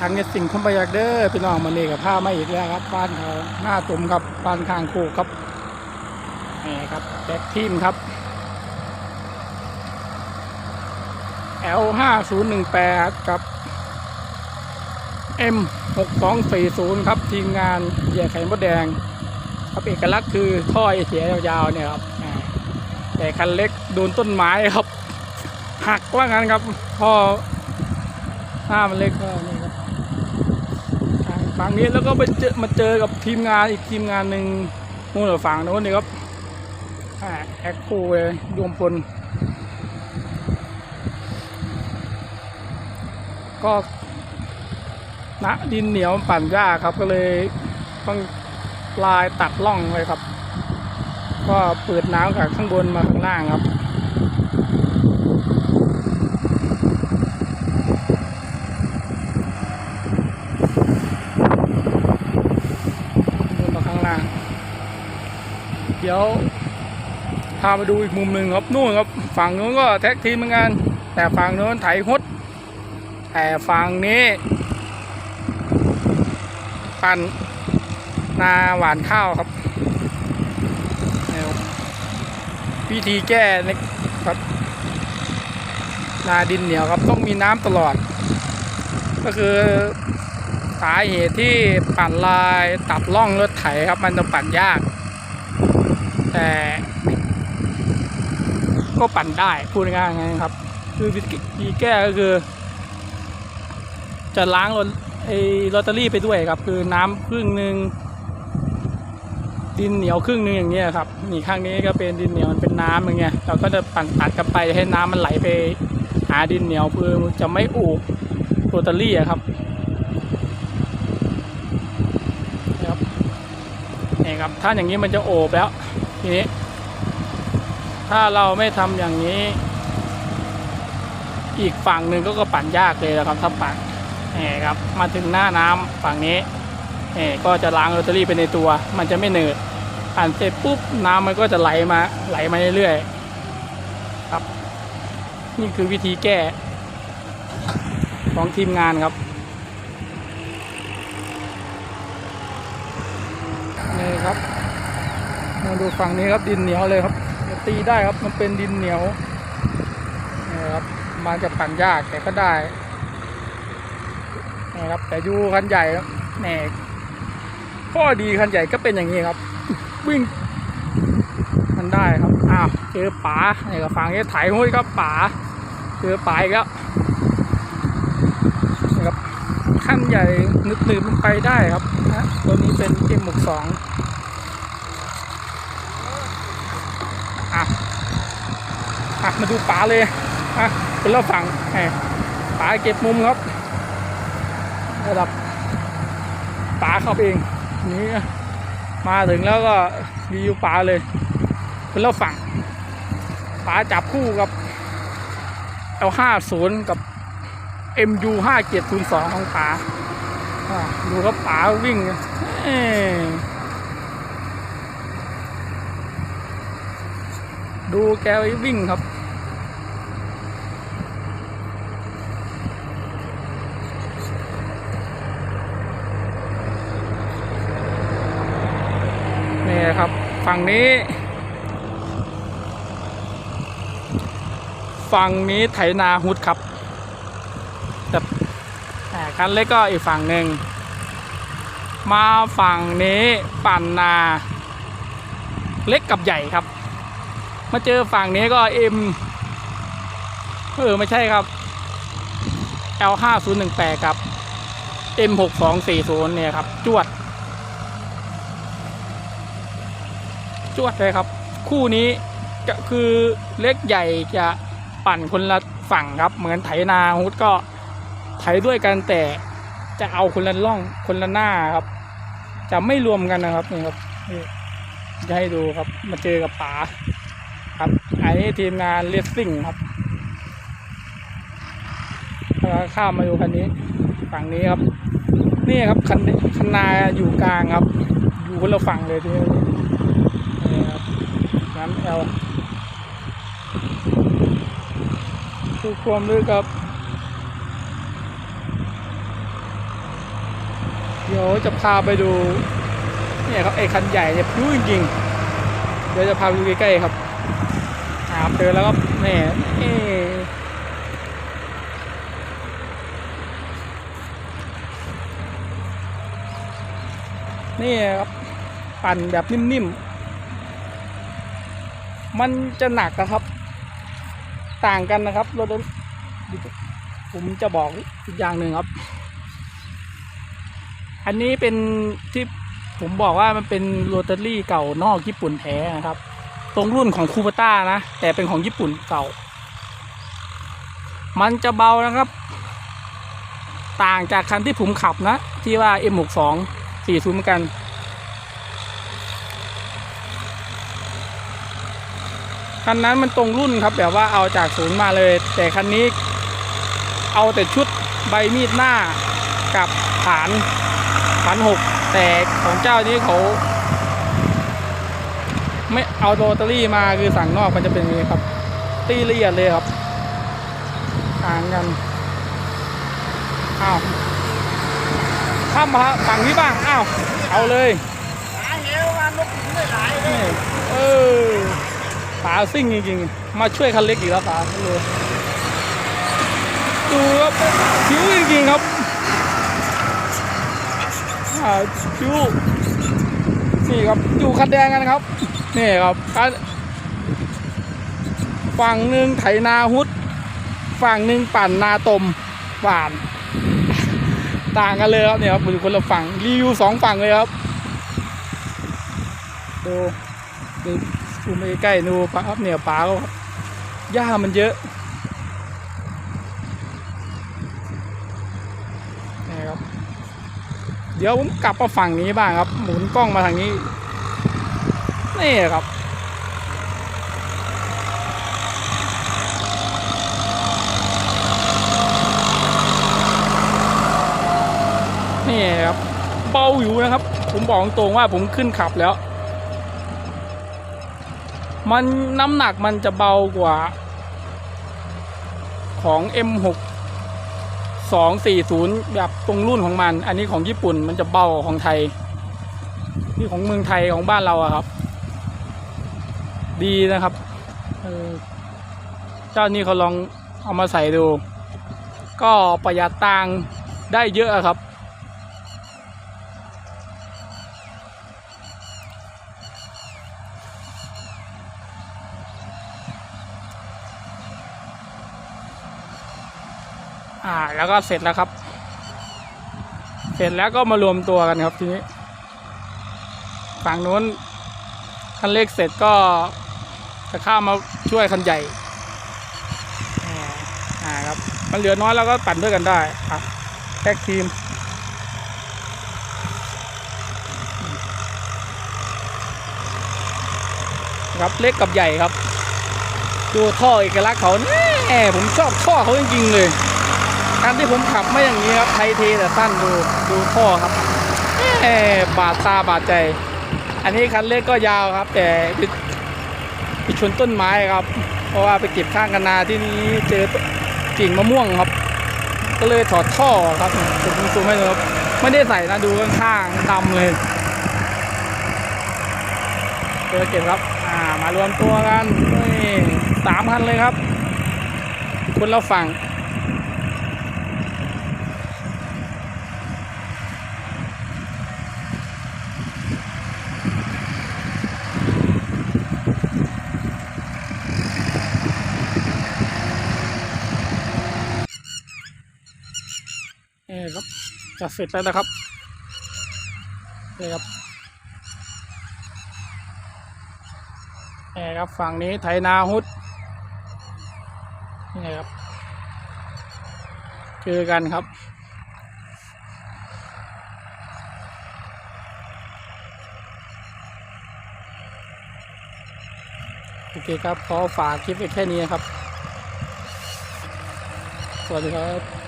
ทางเนสิ่งคมประยักเด้อพี่น้องมันนี่กับผ้าไมาอีกแล้วครับบ้านเขาหน้าตุ่มครับบ้านข้างโคกครับนี่ครับแบ็คทีมครับ L ห้าศูนย์หนึ่งแปดกับ M หกสองสี่ศูนย์ครับทีมงานเหยียไข่มดแดง ครับเอกลักษณ์คือท่อไอเสียยาวๆเนี่ยครับแต่คันเล็กโดนต้นไม้ครับ หักว่างั้นครับท่อหน้ามันเล็กก็ ครับางนี้แล้วก็ไปเจอมาเจอกับทีมงานอีกทีมงานหนึ่งนู่นฝั่งโน้นนี่ครับแอคโคเลยรวมพลก็ณดินเหนียวปั่นยากครับก็เลยต้องลายตัดล่องเลยครับ ก็เปิดน้ำจากข้างบนมาข้างล่างครับนมาข้างล่าง เดี๋ยวพามาดูอีกมุมหนึ่งครับนู่นครับ ฝั่งนู้นก็แท็กทีมเหมือนกัน แต่ฝั่งนู้นไถฮดแต่ฝั่งนี้ ปั่นนาหวานข้าวครับวิธีแก้นะครับนาดินเหนียวครับต้องมีน้ำตลอด ก็คือสาเหตุที่ปั่นลายตัดล่องรถไถครับ มันจะปั่นยาก แต่ก็ปั่นได้พูดง่ายๆนะครับ คือวิธีแก้ก็คือ จะล้างรถไอ้ลอตเตอรี่ไปด้วยครับ คือน้ำครึ่งหนึ่งดินเหนียวครึ่งหนึ่งอย่างเงี้ยครับนี่ข้างนี้ก็เป็นดินเหนียวมันเป็นน้ำอย่างเงี้ยเราก็จะปั่นตัดกันไปให้น้ำมันไหลไป หาดินเหนียวเพื่อจะไม่อูกลอตเตอรี่อะครับนี่ครับนี่ครับถ้าอย่างนี้มันจะโอบแล้ว ทีนี้ ถ้าเราไม่ทำอย่างนี้ อีกฝั่งหนึ่งก็ก็ปั่นยากเลยนะครับถ้าปั่นนี่ครับ มาถึงหน้าน้ำฝั่งนี้นี่ก็จะล้างลอตเตอรี่ไปในตัว มันจะไม่เหนืดปั่นเสร็จปุ๊บน้ำมันก็จะไหลมาไหลมาเรื่อยๆครับ นี่คือวิธีแก้ ของทีมงานครับนี่ครับ มาดูฝั่งนี้ครับดินเหนียวเลยครับตีได้ครับมันเป็นดินเหนียวนี่ครับมันจะปั่นยากแต่ก็ได้นะครับแต่ยูคันใหญ่ครับแหมข้อดีคันใหญ่ก็เป็นอย่างนี้ครับ วิ่ง มันได้ครับอ้าวเจอป๋าเนี่ยก็ฟังนี้ไถห้วยครับป๋าเจอป๋าอีกแล้วนะครับขั้นใหญ่นึกๆมันไปได้ครับนะตัวนี้เป็น M62 อ่ะอะมาดูป๋าเลยอะเป็นรอบฝั่งป๋าเก็บมุมครับ ระดับป๋าเข้าเองนี่มาถึงแล้วก็รีวิวป๋าเลย เป็นรอบฝั่งป๋าจับคู่กับ L50 กับ MU 5702 ของป๋าอ่าดูครับป๋าวิ่งเอ้ ดูแกวิ่งครับ นี่ครับ ฝั่งนี้ ฝั่งนี้ไถนาฮุดครับแต่แต่คันเล็กก็อีกฝั่งหนึ่ง มาฝั่งนี้ปั่นนา เล็กกับใหญ่ครับ มาเจอฝั่งนี้ก็เอ็มเออไม่ใช่ครับ L 5 0 1 8ครับ M 6 2 4 0เนี่ยครับ จวด จวดเลยครับ คู่นี้ก็คือเล็กใหญ่จะปั่นคนละฝั่งครับ เหมือนไถนาฮุดก็ไถด้วยกันแต่จะเอาคนละล่องคนละหน้าครับ จะไม่รวมกันนะครับนี่ครับจะให้ดูครับมาเจอกับป๋า ครับ อันนี้ทีมงานเลสซิ่งครับข้ามมาดูคันนี้ฝั่งนี้ครับ นี่ครับคันคันนาอยู่กลางครับ อยู่คนละฝั่งเลยทีนี้นี่ครับน้ำแอลคือความลึกครับเดี๋ยวจะพาไปดูเนี่ยครับไอ้คันใหญ่เนี่ยพิ้วจริงๆเดี๋ยวจะพาไปดูใกล้ๆครับ อ่าเจอแล้วครับนี่นี่นี่ครับปั่นแบบนิ่มๆ มันจะหนักนะครับ ต่างกันนะครับรถรถผมจะบอกอีกอย่างหนึ่งครับ อันนี้เป็นที่ผมบอกว่ามันเป็นโรตารี่เก่านอกญี่ปุ่นแท้นะครับ ตรงรุ่นของคูปต้านะ แต่เป็นของญี่ปุ่นเก่า มันจะเบานะครับ ต่างจากคันที่ผมขับนะ ที่ว่า M62 40เหมือนกัน คันนั้นมันตรงรุ่นครับแบบว่าเอาจากศูนย์มาเลย แต่คันนี้เอาแต่ชุดใบมีดหน้ากับฐานฐานหกแต่ของเจ้านี้เขา ไม่เอาโรตารี่มาคือสั่งนอกมันจะเป็นอย่างนี้ครับ ตีละเอียดเลยครับต่างกันอ้าวข้ามมาฝั่งนี้บ้างอ้าวเอาเลยหาเหวมานกถึงได้หลายเลยนี่เออป๋าซิ่งจริงๆ มาช่วยคันเล็กอีกแล้วป๋าไม่รู้ดูครับคิ้วจริงๆครับอ่าคิ้วนี่ครับอยู่คันแดงกันนะครับ นี่ครับฝั่งหนึ่งไถนาฮุด ฝั่งหนึ่งปั่นนาตมหวาน ต่างกันเลยครับเนี่ยครับอยู่คนละฝั่งรีวิวสองฝั่งเลยครับดูดูดูไปใกล้ดูปลาครับเนี่ยปลาก็หญ้ามันเยอะนี่ครับ เดี๋ยวผมกลับมาฝั่งนี้บ้างครับ หมุนกล้องมาทางนี้ นี่ครับ นี่ครับ เบาอยู่นะครับ ผมบอกตรงว่าผมขึ้นขับแล้ว มันน้ำหนักมันจะเบากว่า ของ M6 240 แบบตรงรุ่นของมัน อันนี้ของญี่ปุ่นมันจะเบากว่าของไทย นี่ของเมืองไทยของบ้านเราอะครับ ดีนะครับเจ้านี้เขาลองเอามาใส่ดู ก็ประหยัดตังค์ได้เยอะครับ อ่าแล้วก็เสร็จแล้วครับ เสร็จแล้วก็มารวมตัวกันครับทีนี้ ฝั่งนู้นคันเล็กเสร็จก็ จะข้ามมาช่วยคันใหญ่อ่าอ่าครับ มันเหลือน้อยแล้วก็ปั่นด้วยกันได้อะแท็กทีมครับเล็กกับใหญ่ครับ ดูท่อเอกลักษณ์เขาแน่ผมชอบท่อเขาจริงๆเลยคันที่ผมขับไม่อย่างนี้ครับไทยเทแต่สั้นดูดูท่อครับแน่บาดตาบาดใจ อันนี้คันเล็กก็ยาวครับ แต่ ไปชนต้นไม้ครับ เพราะว่าไปเก็บข้างกันนาที่นี้เจอกิ่งมะม่วงครับ ก็เลยถอดท่อครับผมซูมให้ดูครับไม่ได้ใส่นะดูข้างๆดำเลยเจอเก็บครับ อ่ามารวมตัวกันนี่สามคันเลยครับ คนเราฝั่ง จะเสร็จแล้วนะครับนี่ครับนี่ครับฝั่งนี้ไถนาฮุดนี่ครับเจอกันครับโอเคครับ ขอฝากคลิปไว้แค่นี้นะครับ สวัสดีครับ